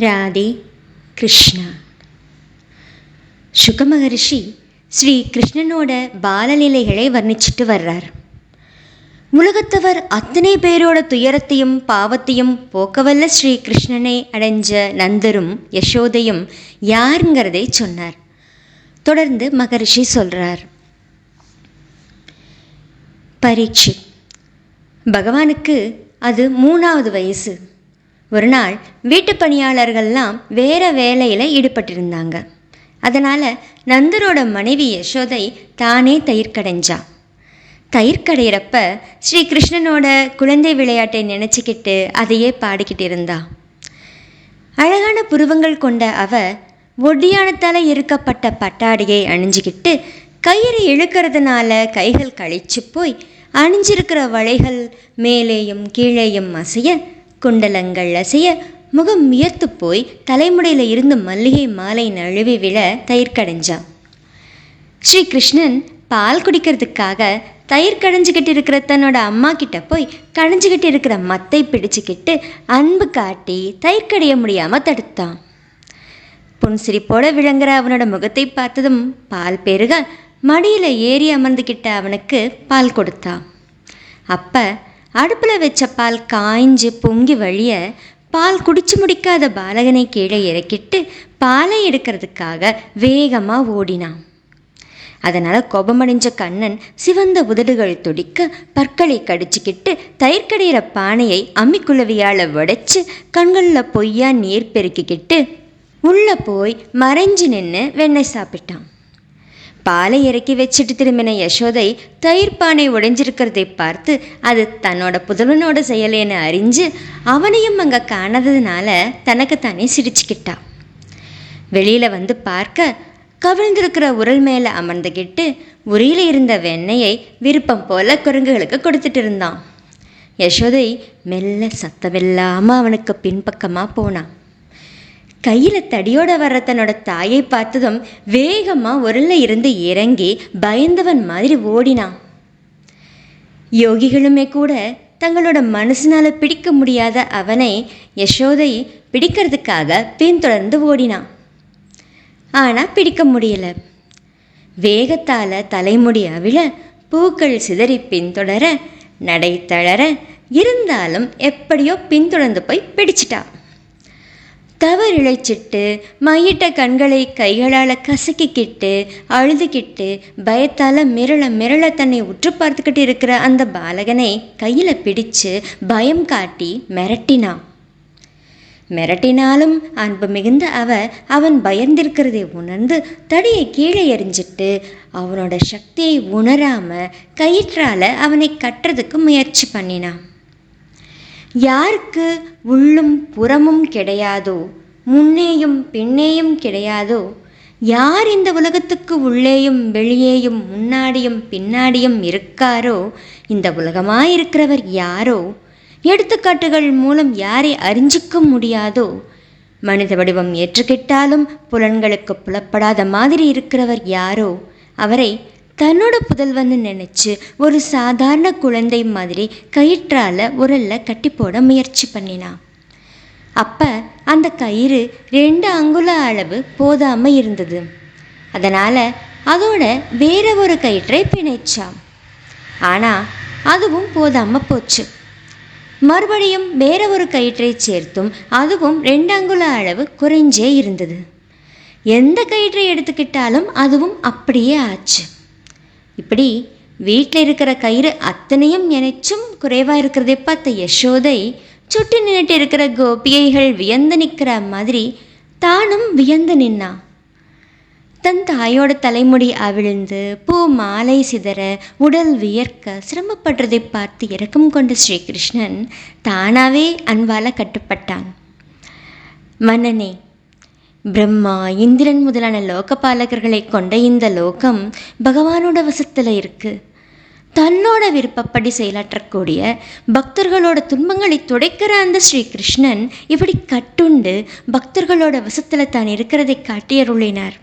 ராதே கிருஷ்ணா சுக மகரிஷி ஸ்ரீ கிருஷ்ணனோட பாலலீலைகளை வர்ணிச்சிட்டு வர்றார் உலகத்தவர் அத்தனை பேரோட துயரத்தையும் பாவத்தையும் போக்கவல்ல ஸ்ரீ கிருஷ்ணனை அடைஞ்ச நந்தரும் யசோதையும் யாருங்கிறதை சொன்னார் தொடர்ந்து மகரிஷி சொல்றார் பரீட்சித் பகவானுக்கு அது மூணாவது வயசு ஒரு நாள் வீட்டு பணியாளர்கள்லாம் வேற வேலையில் ஈடுபட்டிருந்தாங்க. அதனால் நந்தரோட மனைவி யசோதை தானே தயிர் கடைஞ்சா தயிர் கடையிறப்ப ஸ்ரீ கிருஷ்ணனோட குழந்தை விளையாட்டை நினச்சிக்கிட்டு அதையே பாடிக்கிட்டு இருந்தா. அழகான புருவங்கள் கொண்ட அவ ஒடியானத்தால் இருக்கப்பட்ட பட்டாடியை அணிஞ்சுக்கிட்டு கயிறு இழுக்கிறதுனால கைகள் கழிச்சு போய் அணிஞ்சிருக்கிற வளைகள் மேலேயும் கீழேயும் அசைய குண்டலங்கள் அசைய முகம் வியர்த்து போய் தலைமுடியில் இருந்து மல்லிகை மாலை நழுவி விழ தயிர் கடைஞ்சான். ஸ்ரீ கிருஷ்ணன் பால் குடிக்கிறதுக்காக தயிர் கடைஞ்சிக்கிட்டு இருக்கிற தன்னோட அம்மா கிட்ட போய் கடைஞ்சிக்கிட்டு இருக்கிற மத்தை பிடிச்சிக்கிட்டு அன்பு காட்டி தயிர் கடைய முடியாமல் தடுத்தான். புன்சிரிப்போட விளங்குற அவனோட முகத்தை பார்த்ததும் பால் பெருக மடியில் ஏறி அமர்ந்துக்கிட்ட அவனுக்கு பால் கொடுத்தான். அப்போ அடுப்பில் வச்ச பால் காய்ஞ்சு பொங்கி வழிய பால் குடிச்சு முடிக்காத பாலகனை கீழே இறக்கிட்டு பாலை எடுக்கிறதுக்காக வேகமாக ஓடினான். அதனால் கோபமடைஞ்ச கண்ணன் சிவந்த உதடுகள் துடிக்க பற்களை கடிச்சுக்கிட்டு தயிர் கடையிற பானையை அம்மிக்குள்ளவியால் உடைச்சு கண்களில் பொய்யா நீர் பெருக்கிக்கிட்டு உள்ளே போய் மறைஞ்சு நின்று வெண்ணெய் சாப்பிட்டான். பாலை இறக்கி வச்சுட்டு திரும்பின யசோதை தயிர் பானை உடைஞ்சிருக்கிறதை பார்த்து அது தன்னோட புதலனோட செயலேன்னு அறிஞ்சு அவனையும் அங்கே காணாததுனால தனக்கு தானே சிரிச்சுக்கிட்டா. வெளியில் வந்து பார்க்க கவிழ்ந்திருக்கிற உரல் மேலே அமர்ந்துக்கிட்டு உரியில் இருந்த வெண்ணெயை விருப்பம் போல குரங்குகளுக்கு கொடுத்துட்டு இருந்தான். யசோதை மெல்ல சத்தமில்லாமல் அவனுக்கு பின்பக்கமாக போனான். கையில் தடியோட வர்ற தன்னோட தாயை பார்த்ததும் வேகமாக உரல்ல இருந்து இறங்கி பயந்தவன் மாதிரி ஓடினான். யோகிகளுமே கூட தங்களோட மனசினால் பிடிக்க முடியாத அவனை யசோதை பிடிக்கிறதுக்காக பின்தொடர்ந்து ஓடினான். ஆனால் பிடிக்க முடியல. வேகத்தால் தலைமுடி அவிழ பூக்கள் சிதறி பின்தொடர நடை தளர இருந்தாலும் எப்படியோ பின்தொடர்ந்து போய் பிடிச்சிட்டா தவறிழைச்சிட்டு மையிட்ட கண்களை கைகளால் கசக்கிக்கிட்டு அழுதுகிட்டு பயத்தால் மிரள மிரள தன்னை உற்று பார்த்துக்கிட்டு இருக்கிற அந்த பாலகனை கையில் பிடிச்சு பயம் காட்டி மிரட்டினான். மிரட்டினாலும் அன்பு மிகுந்த அவ அவன் பயந்திருக்கிறதை உணர்ந்து தடியை கீழே எறிஞ்சிட்டு அவனோட சக்தியை உணராம கயிற்றால அவனை கட்டுறதுக்கு முயற்சி பண்ணினான். யாருக்கு உள்ளும் புறமும் கிடையாதோ முன்னேயும் பின்னேயும் கிடையாதோ யார் இந்த உலகத்துக்கு உள்ளேயும் வெளியேயும் முன்னாடியும் பின்னாடியும் இருக்காரோ இந்த உலகமாயிருக்கிறவர் யாரோ எடுத்துக்காட்டுகள் மூலம் யாரை அறிஞ்சிக்க முடியாதோ மனித வடிவம் ஏற்றுக்கிட்டாலும் புலன்களுக்கு புலப்படாத மாதிரி இருக்கிறவர் யாரோ அவரை தன்னோட புதல்வன்னு நினச்சி ஒரு சாதாரண குழந்தை மாதிரி கயிற்றால் உரல்ல கட்டி போட முயற்சி பண்ணினான் அப்போ அந்த கயிறு ரெண்டு அங்குல அளவு போதாமல் இருந்தது. அதனால் அதோட வேற ஒரு கயிற்றை பிணைச்சான் ஆனால் அதுவும் போதாமல் போச்சு. மறுபடியும் வேற ஒரு கயிற்றை சேர்த்தும் அதுவும் ரெண்டு அங்குல அளவு குறைஞ்சே இருந்தது. எந்த கயிற்றை எடுத்துக்கிட்டாலும் அதுவும் அப்படியே ஆச்சு. இப்படி வீட்டில் இருக்கிற கயிறு அத்தனையும் நினைச்சும் குறைவாக இருக்கிறதை பார்த்த யசோதை சுட்டி நின்றுட்டு இருக்கிற கோபியைகள் வியந்து நிற்கிற மாதிரி தானும் வியந்து நின்னா. தன் தாயோட தலைமுடி அவிழ்ந்து பூ மாலை சிதற உடல் வியர்க்க சிரமப்படுறதை பார்த்து இறக்கம் கொண்ட ஸ்ரீகிருஷ்ணன் தானாவே அன்பால கட்டுப்பட்டான். மன்னனே பிரம்மா இந்திரன் முதலான லோகபாலகர்களை கொண்ட இந்த லோகம் பகவானோட வசத்தில் இருக்கு. தன்னோட விருப்பப்படி செயலாற்றக்கூடிய பக்தர்களோட துன்பங்களை துடைக்கிற அந்த ஸ்ரீ கிருஷ்ணன் இப்படி கட்டுண்டு பக்தர்களோட வசத்தில் தான் இருக்கிறதை காட்டியருளினார்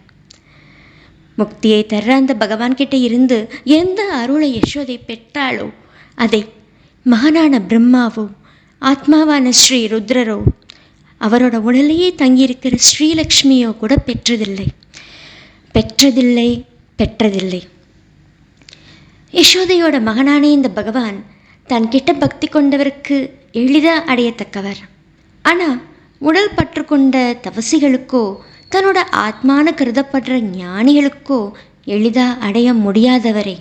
முக்தியை தர்ற அந்த பகவான்கிட்ட இருந்து எந்த அருளை யசோதை பெற்றாளோ அதை மகனான பிரம்மாவோ ஆத்மாவான ஸ்ரீ ருத்ரரோ அவரோட உடலையே தங்கியிருக்கிற ஸ்ரீலக்ஷ்மியோ கூட பெற்றதில்லை. பெற்றதில்லை பெற்றதில்லை. யசோதையோட மகனானே இந்த பகவான் தன்கிட்ட பக்தி கொண்டவருக்கு எளிதாக அடையத்தக்கவர். ஆனால் உடல் பற்று கொண்ட தவசிகளுக்கோ தன்னோட ஆத்மான கருதப்படுற ஞானிகளுக்கோ எளிதாக அடைய முடியாதவரே.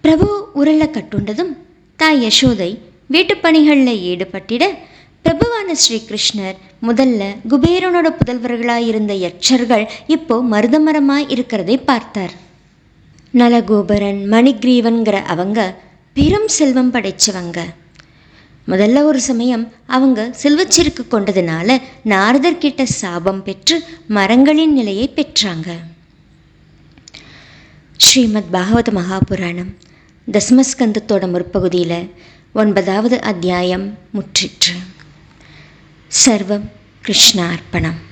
பிரபு உருளை கட்டுண்டதும் தாய் யசோதை வீட்டுப் பணிகளில் ஈடுபட்டிட பிரபுவான ஸ்ரீகிருஷ்ணர் முதல்ல குபேரனோட புதல்வர்களாய் இருந்த யட்சர்கள் இப்போ மருதமரமாய் இருக்கிறதை பார்த்தார். நலகோபரன் மணிக்ரீவன்கிற அவங்க பெரும் செல்வம் படைச்சவங்க. முதல்ல ஒரு சமயம் அவங்க செல்வச்சிற்கு கொண்டதுனால நாரதர்கிட்ட சாபம் பெற்று மரங்களின் நிலையை பெற்றாங்க. ஸ்ரீமத் பாகவத மகாபுராணம் தசமஸ்கந்தத்தோட முற்பகுதியில் ஒன்பதாவது அத்தியாயம் முற்றிற்று. സർവം കൃഷ്ണാർപ്പണം.